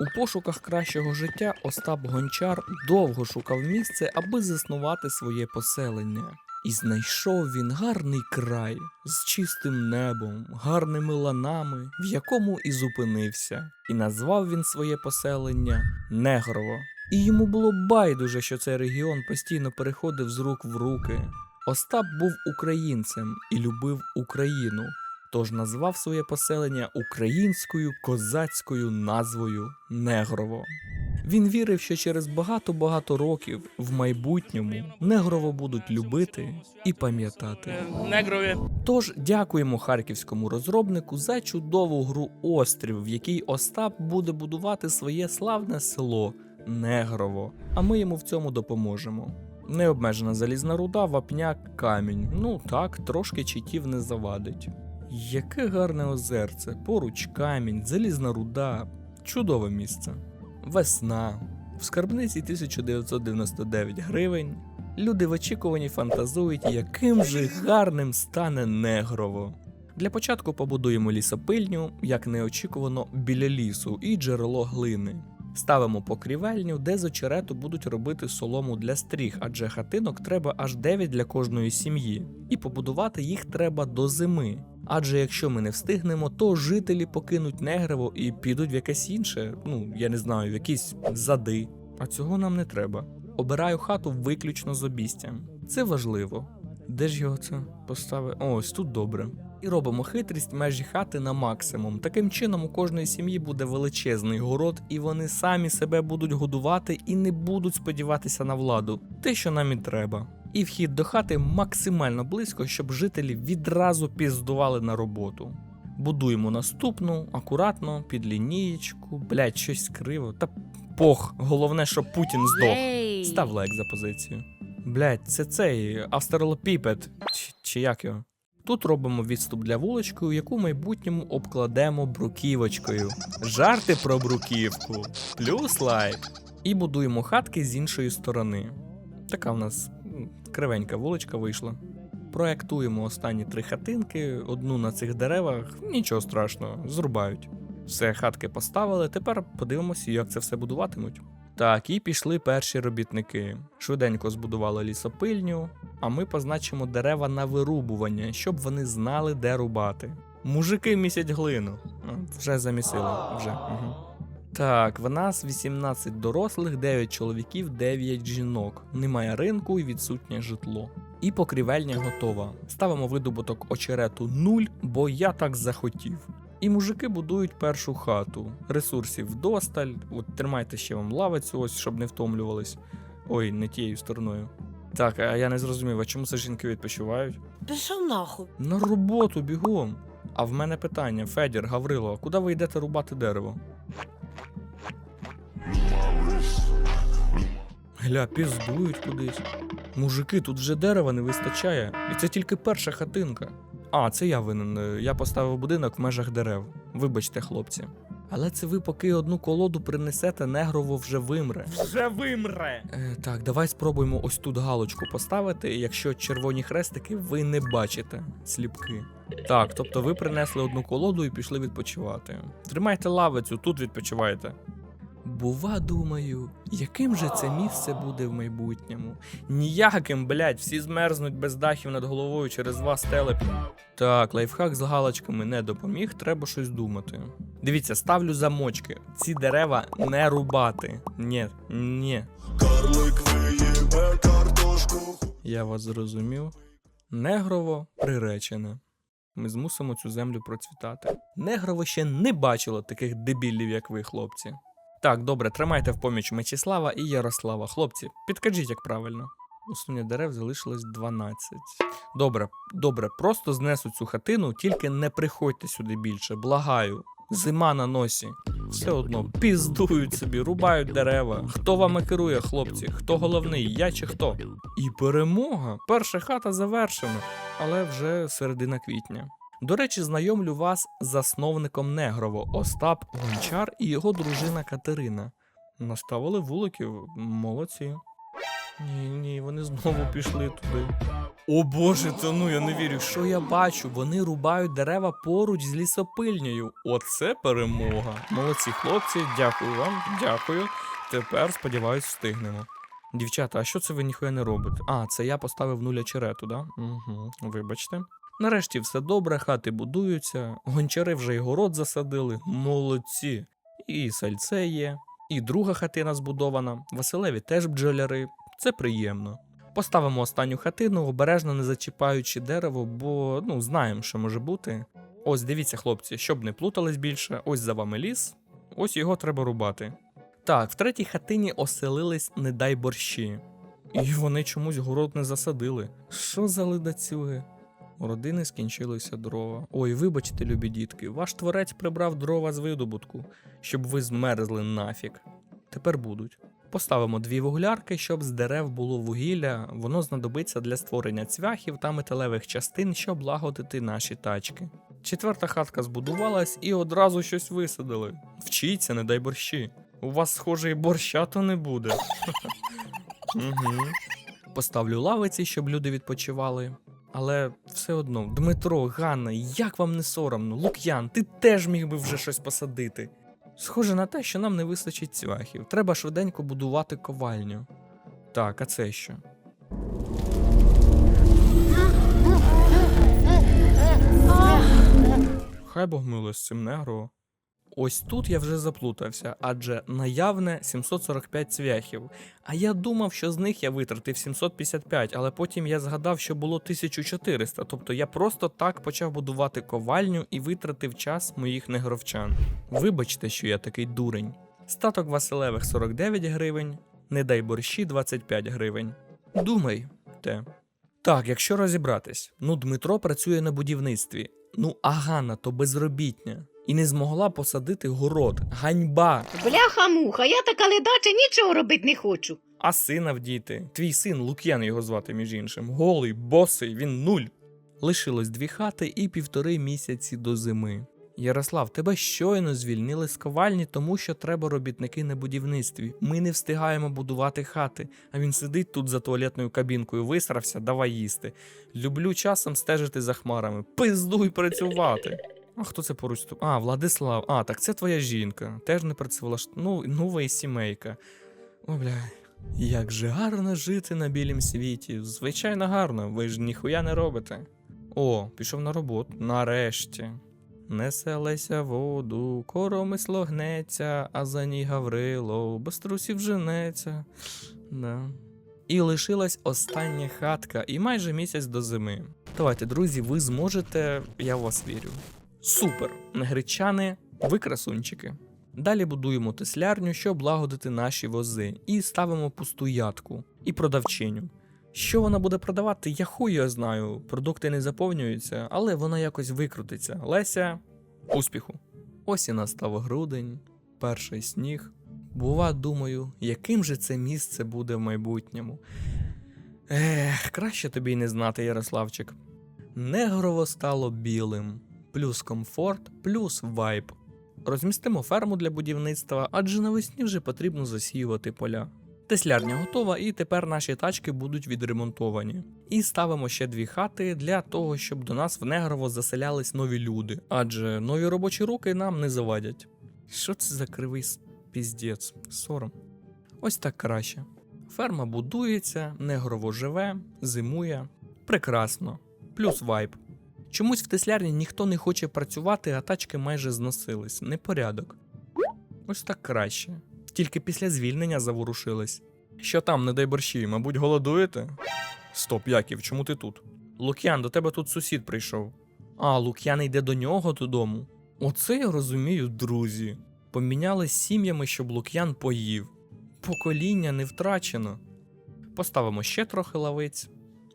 У пошуках кращого життя Остап Гончар довго шукав місце, аби заснувати своє поселення. І знайшов він гарний край з чистим небом, гарними ланами, в якому і зупинився. І назвав він своє поселення Негрово. І йому було байдуже, що цей регіон постійно переходив з рук в руки. Остап був українцем і любив Україну, тож назвав своє поселення українською козацькою назвою Негрово. Він вірив, що через багато-багато років в майбутньому Негрово будуть любити і пам'ятати. Негрові. Тож дякуємо харківському розробнику за чудову гру Острів, в якій Остап буде будувати своє славне село Негрово. А ми йому в цьому допоможемо. Необмежена залізна руда, вапняк, камінь. Ну так, трошки читів не завадить. Яке гарне озерце, поруч камінь, залізна руда. Чудове місце. Весна. В скарбниці 1999 гривень. Люди в очікуванні фантазують, яким же гарним стане негрово. Для початку побудуємо лісопильню, як неочікувано, біля лісу і джерело глини. Ставимо покрівельню, де з очерету будуть робити солому для стріх, адже хатинок треба аж 9 для кожної сім'ї. І побудувати їх треба до зими. Адже якщо ми не встигнемо, то жителі покинуть негрево і підуть в якесь інше, ну я не знаю, в якісь зади. А цього нам не треба. Обираю хату виключно з обістям. Це важливо. Де ж його це поставив? Ось тут добре. І робимо хитрість межі хати на максимум. Таким чином у кожної сім'ї буде величезний город, і вони самі себе будуть годувати і не будуть сподіватися на владу. Те, що нам і треба. І вхід до хати максимально близько, щоб жителі відразу піздували на роботу. Будуємо наступну, акуратно, під лінієчку, блять, щось криво. Та пох, головне, щоб Путін здох. Став лайк за позицію. Блять, це цей австралопіпед, чи, чи як його? Тут робимо відступ для вуличкою, яку в майбутньому обкладемо бруківочкою. Жарти про бруківку. Плюс лайк. І будуємо хатки з іншої сторони. Така в нас кривенька вуличка вийшла. Проектуємо останні три хатинки, одну на цих деревах, нічого страшного, зрубають. Все, хатки поставили, тепер подивимося, як це все будуватимуть. Так, і пішли перші робітники. Швиденько збудували лісопильню, а ми позначимо дерева на вирубування, щоб вони знали, де рубати. Мужики місять глину. Вже замісили, вже. Угу. Так, в нас 18 дорослих, 9 чоловіків, 9 жінок. Немає ринку і відсутнє житло. І покрівельня готова. Ставимо видобуток очерету 0, бо я так захотів. І мужики будують першу хату. Ресурсів вдосталь. От тримайте ще вам лавицю, ось, щоб не втомлювались. Ой, не тією стороною. Так, а я не зрозумів, а чому це жінки відпочивають? Пішов нахуй. На роботу бігом. А в мене питання, Федір, Гаврило, а куди ви йдете рубати дерево? Гля, піздують кудись. Мужики, тут вже дерева не вистачає. І це тільки перша хатинка. А, це я винен. е, Я поставив будинок в межах дерев. Вибачте, хлопці. Але це ви поки одну колоду принесете, негрово вже вимре. Вже вимре. Е, так, давай спробуємо ось тут галочку поставити, якщо червоні хрестики ви не бачите сліпки. Так, тобто ви принесли одну колоду і пішли відпочивати. Тримайте лавицю, тут відпочивайте. Бува, думаю, яким же це місце буде в майбутньому? Ніяким, блядь, всі змерзнуть без дахів над головою через вас телепі. Так, лайфхак з галочками не допоміг, треба щось думати. Дивіться, ставлю замочки. Ці дерева не рубати. Ні, ні. Я вас зрозумів. Негрово приречене. Ми змусимо цю землю процвітати. Негрово ще не бачило таких дебілів, як ви, хлопці. Так, добре, тримайте в поміч Мечислава і Ярослава. Хлопці, підкажіть, як правильно. Усунення дерев залишилось 12. Добре, добре, просто знесу цю хатину, тільки не приходьте сюди більше, благаю. Зима на носі. Все одно піздують собі, рубають дерева. Хто вами керує, хлопці? Хто головний? Я чи хто? І перемога. Перша хата завершена, але вже середина квітня. До речі, знайомлю вас з засновником Негрово Остап Гончар і його дружина Катерина. Наставили вуликів, молодці. Ні, ні, вони знову пішли туди. О боже, та ну я не вірю, що я бачу. Вони рубають дерева поруч з лісопильнею. Оце перемога. Молодці хлопці, дякую вам, дякую. Тепер, сподіваюсь, встигнемо. Дівчата, а що це ви ніхуя не робите? А, це я поставив нуля черету, да? Угу, вибачте. Нарешті все добре, хати будуються, гончари вже й город засадили. Молодці. І сальце є, і друга хатина збудована. Василеві теж бджоляри. Це приємно. Поставимо останню хатину, обережно не зачіпаючи дерево, бо ну знаємо, що може бути. Ось дивіться, хлопці, щоб не плутались більше, ось за вами ліс, ось його треба рубати. Так, в третій хатині оселились не дай борщі. І вони чомусь город не засадили. Що за ледацюги? У родини скінчилися дрова. Ой, вибачте, любі дітки, ваш творець прибрав дрова з видобутку, щоб ви змерзли нафік. Тепер будуть. Поставимо дві вуглярки, щоб з дерев було вугілля, воно знадобиться для створення цвяхів та металевих частин, щоб лагодити наші тачки. Четверта хатка збудувалась і одразу щось висадили. Вчіться, не дай борщі. У вас, схоже, і борща то не буде. Поставлю лавиці, щоб люди відпочивали. Але все одно, Дмитро, Ганна, як вам не соромно? Лук'ян, ти теж міг би вже щось посадити. Схоже на те, що нам не вистачить цвяхів. Треба швиденько будувати ковальню. Так, а це що? Хай Бог мило з цим негро. Ось тут я вже заплутався, адже наявне 745 цвяхів. А я думав, що з них я витратив 755, але потім я згадав, що було 1400, тобто я просто так почав будувати ковальню і витратив час моїх негровчан. Вибачте, що я такий дурень. Статок Василевих 49 гривень, не дай борщі 25 гривень. Думай, те. Так, якщо розібратись, ну Дмитро працює на будівництві. Ну а Ганна то безробітня. І не змогла посадити город. Ганьба! Бляха-муха, я така ледача, нічого робити не хочу. А сина вдіти. Твій син Лук'ян його звати, між іншим. Голий, босий, він нуль. Лишилось дві хати і півтори місяці до зими. Ярослав, тебе щойно звільнили з ковальні, тому що треба робітники на будівництві. Ми не встигаємо будувати хати, а він сидить тут за туалетною кабінкою, висрався, давай їсти. Люблю часом стежити за хмарами. Пиздуй працювати. А хто це поруч? А, Владислав. А, так це твоя жінка. Теж не працевлашт... Ну, нова і сімейка. Ой, бля. Як же гарно жити на білім світі. Звичайно гарно, ви ж ніхуя не робите. О, пішов на роботу. Нарешті. Несе Леся воду, коромисло гнеться, а за ній Гаврило, без трусів женеться. Да. І лишилась остання хатка, і майже місяць до зими. Давайте, друзі, ви зможете, я в вас вірю. Супер! Негречани, ви красунчики. Далі будуємо теслярню, щоб лагодити наші вози, і ставимо пусту ядку і продавчиню. Що вона буде продавати, я хуй його знаю. Продукти не заповнюються, але вона якось викрутиться. Леся, успіху! Ось і настав грудень, перший сніг. Бува, думаю, яким же це місце буде в майбутньому. Ех, краще тобі й не знати, Ярославчик. Негрово стало білим, плюс комфорт, плюс вайб. Розмістимо ферму для будівництва, адже навесні вже потрібно засіювати поля. Теслярня готова, і тепер наші тачки будуть відремонтовані. І ставимо ще дві хати для того, щоб до нас в Негрово заселялись нові люди, адже нові робочі руки нам не завадять. Що це за кривий піздець? Сором. Ось так краще. Ферма будується, Негрово живе, зимує. Прекрасно. Плюс вайб. Чомусь в теслярні ніхто не хоче працювати, а тачки майже зносились. Непорядок. Ось так краще. Тільки після звільнення заворушились. Що там, не дай борщі, мабуть, голодуєте? Стоп, Яків, чому ти тут? Лук'ян, до тебе тут сусід прийшов. А, Лук'ян йде до нього додому. Оце я розумію, друзі. Помінялись сім'ями, щоб Лук'ян поїв. Покоління не втрачено. Поставимо ще трохи лавиць.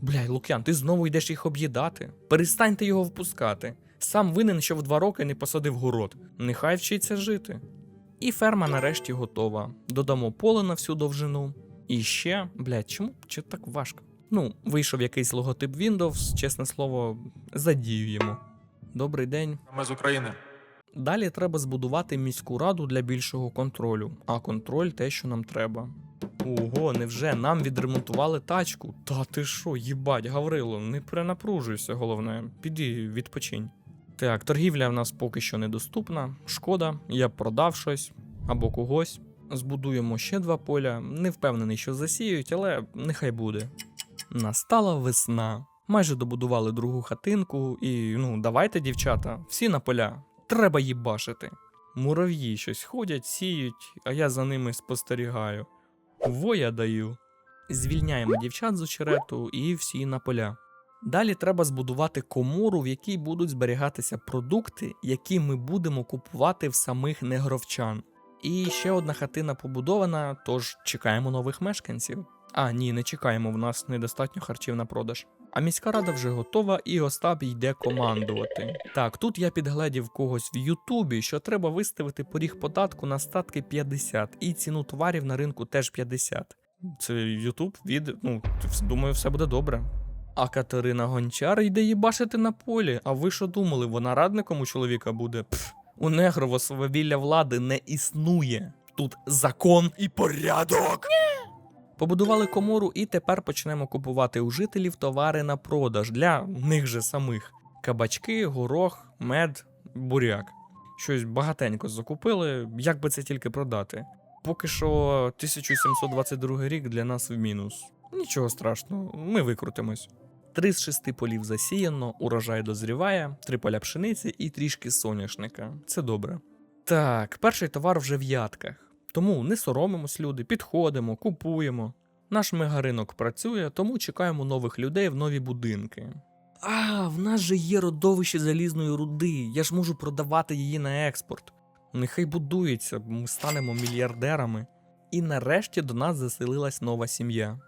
Бля, Лук'ян, ти знову йдеш їх об'їдати. Перестаньте його впускати. Сам винен, що в два роки не посадив город. Нехай вчиться жити. І ферма нарешті готова. Додамо поле на всю довжину. І ще, блядь, чому чи так важко? Ну, вийшов якийсь логотип Windows, чесне слово, задіюємо. Добрий день. Ми з України. Далі треба збудувати міську раду для більшого контролю, а контроль те, що нам треба. Ого, невже нам відремонтували тачку? Та ти що, їбать, Гаврило, не перенапружуйся, головне, піди відпочинь. Так, торгівля в нас поки що недоступна. Шкода, я продав щось або когось. Збудуємо ще два поля. Не впевнений, що засіють, але нехай буде. Настала весна. Майже добудували другу хатинку, і ну, давайте, дівчата, всі на поля. Треба їбашити. Мурав'ї щось ходять, сіють, а я за ними спостерігаю. Во я даю. Звільняємо дівчат з очерету і всі на поля. Далі треба збудувати комору, в якій будуть зберігатися продукти, які ми будемо купувати в самих негровчан. І ще одна хатина побудована, тож чекаємо нових мешканців. А, ні, не чекаємо, в нас недостатньо харчів на продаж. А міська рада вже готова, і Остап йде командувати. Так, тут я підгледів когось в Ютубі, що треба виставити поріг податку на статки 50 і ціну товарів на ринку теж 50. Це Ютуб від. Ну, думаю, все буде добре. А Катерина Гончар йде їбашити на полі. А ви що думали, вона радником у чоловіка буде? Пф, у Негрово свавілля влади не існує. Тут закон і порядок. Побудували комору і тепер почнемо купувати у жителів товари на продаж для них же самих: кабачки, горох, мед, буряк. Щось багатенько закупили, як би це тільки продати. Поки що 1722 рік для нас в мінус. Нічого страшного, ми викрутимось. Три з шести полів засіяно, урожай дозріває, три поля пшениці і трішки соняшника. Це добре. Так, перший товар вже в ядках. Тому не соромимось люди, підходимо, купуємо. Наш мегаринок працює, тому чекаємо нових людей в нові будинки. А, в нас же є родовище залізної руди. Я ж можу продавати її на експорт. Нехай будується, ми станемо мільярдерами. І нарешті до нас заселилась нова сім'я.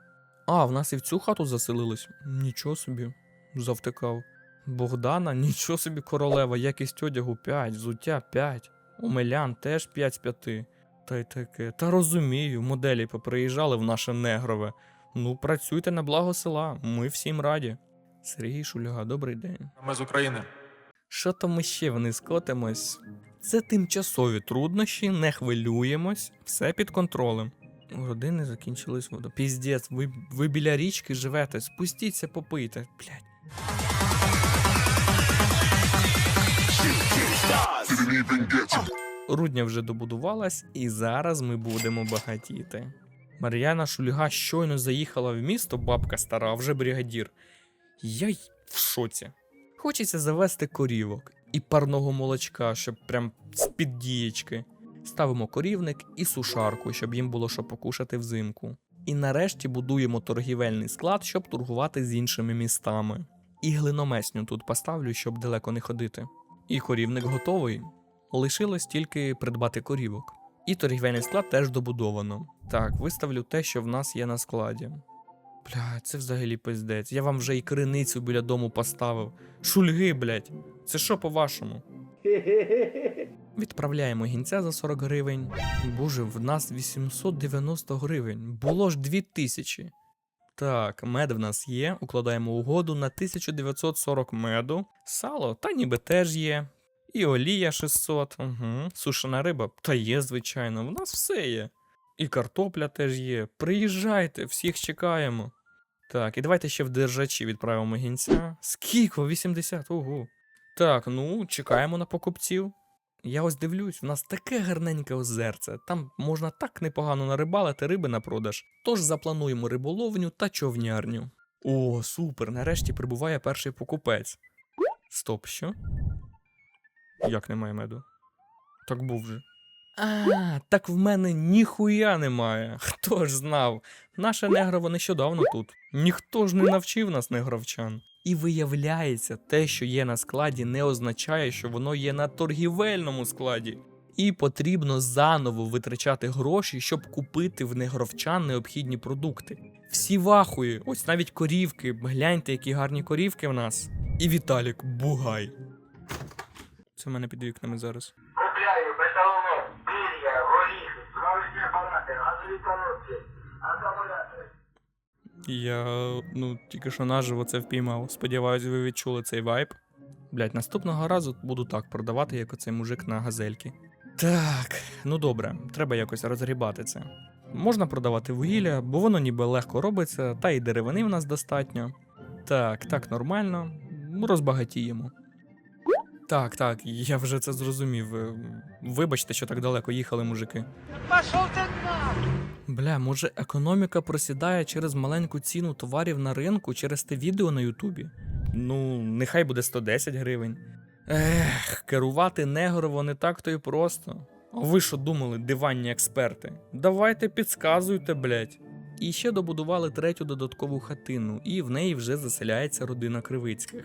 А, в нас і в цю хату заселились? Нічого собі, завтикав. Богдана, нічого собі королева, якість одягу 5, взуття 5. Омелян теж 5 з 5. Та й таке. Та розумію, моделі поприїжджали в наше негрове. Ну, працюйте на благо села, ми всім раді. Сергій Шульга, добрий день. Ми з України. Що то ми ще вниз котимось? Це тимчасові труднощі, не хвилюємось, все під контролем. У родини закінчилась вода. Піздець, ви, ви біля річки живете, спустіться, попийте. Блять. Рудня вже добудувалась, і зараз ми будемо багатіти. Мар'яна Шульга щойно заїхала в місто, бабка стара, вже бригадір. Я й в шоці. Хочеться завести корівок і парного молочка, щоб прям з-під дієчки. Ставимо корівник і сушарку, щоб їм було що покушати взимку. І нарешті будуємо торгівельний склад, щоб торгувати з іншими містами. І глиномесню тут поставлю, щоб далеко не ходити. І корівник готовий. Лишилось тільки придбати корівок. І торгівельний склад теж добудовано. Так, виставлю те, що в нас є на складі. Бля, це взагалі пиздець. Я вам вже і криницю біля дому поставив. Шульги, блять. Це що по-вашому? Відправляємо гінця за 40 гривень. Боже, в нас 890 гривень. Було ж 2000. Так, мед в нас є. Укладаємо угоду на 1940 меду. Сало, та ніби теж є. І олія 600. Угу. Сушена риба, та є, звичайно. В нас все є. І картопля теж є. Приїжджайте, всіх чекаємо. Так, і давайте ще в держачі відправимо гінця. Скільки? 80, ого. Так, ну, чекаємо на покупців. Я ось дивлюсь, в нас таке гарненьке озерце. Там можна так непогано нарибалити риби на продаж. Тож заплануємо риболовню та човнярню. О, супер! Нарешті прибуває перший покупець. Стоп, що? Як немає меду? Так був же. А, так в мене ніхуя немає. Хто ж знав? Наше негрово нещодавно тут. Ніхто ж не навчив нас негровчан. І виявляється, те, що є на складі, не означає, що воно є на торгівельному складі. І потрібно заново витрачати гроші, щоб купити в негровчан необхідні продукти. Всі вахуї, ось навіть корівки. Гляньте, які гарні корівки в нас. І Віталік, бугай. В мене під вікнами зараз. Купляю металолом, пір'я, горіхи, справжні апарати, газові коробки, акумулятори. Я ну тільки що наживо це впіймав. Сподіваюсь, ви відчули цей вайб. Блять, наступного разу буду так продавати, як оцей мужик на газельки. Так, ну добре, треба якось розгрібати це. Можна продавати вугілля, бо воно ніби легко робиться, та й деревини в нас достатньо. Так, так, нормально. Розбагатіємо. Так, так, я вже це зрозумів. Е, Вибачте, що так далеко їхали, мужики. Пошов ти нахуй! Бля, може економіка просідає через маленьку ціну товарів на ринку через те відео на Ютубі? Ну, нехай буде 110 гривень. Ех, керувати негрово не так то й просто. А ви що думали, диванні експерти? Давайте підсказуйте, блять. І ще добудували третю додаткову хатину, і в неї вже заселяється родина Кривицьких.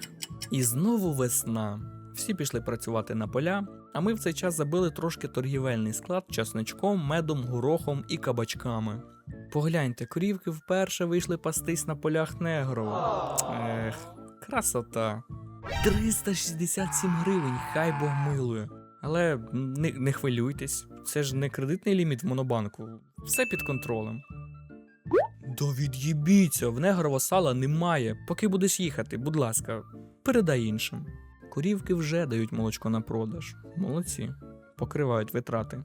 І знову весна. Всі пішли працювати на поля, а ми в цей час забили трошки торгівельний склад часничком, медом, горохом і кабачками. Погляньте, корівки вперше вийшли пастись на полях Негрова. Ех, красота. 367 гривень, хай Бог милує. Але не, не хвилюйтесь, це ж не кредитний ліміт в монобанку. Все під контролем. Да від'їбіться, в негрово сала немає. Поки будеш їхати, будь ласка, передай іншим. Корівки вже дають молочко на продаж. Молодці. Покривають витрати.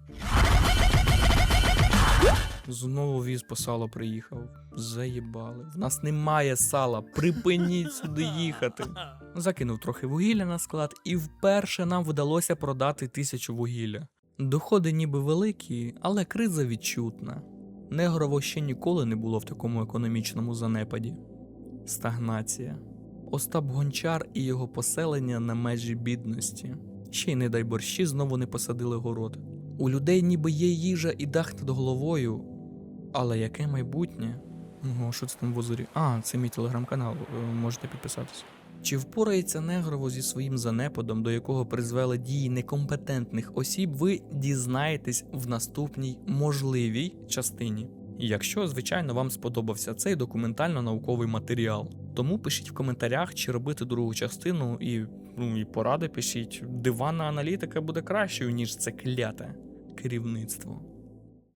Знову віз по сало приїхав. Заїбали. В нас немає сала. Припиніть сюди їхати. Закинув трохи вугілля на склад, і вперше нам вдалося продати тисячу вугілля. Доходи ніби великі, але криза відчутна. Негрово ще ніколи не було в такому економічному занепаді. Стагнація. Остап Гончар і його поселення на межі бідності. Ще й не дай борщі знову не посадили город. У людей ніби є їжа і дах над головою. Але яке майбутнє? Ого, що це там в озері? А, це мій телеграм-канал, е, можете підписатися. Чи впорається Негрово зі своїм занепадом, до якого призвели дії некомпетентних осіб, ви дізнаєтесь в наступній можливій частині. Якщо, звичайно, вам сподобався цей документально-науковий матеріал. Тому пишіть в коментарях, чи робити другу частину, і, ну, і поради пишіть. Диванна аналітика буде кращою, ніж це кляте керівництво.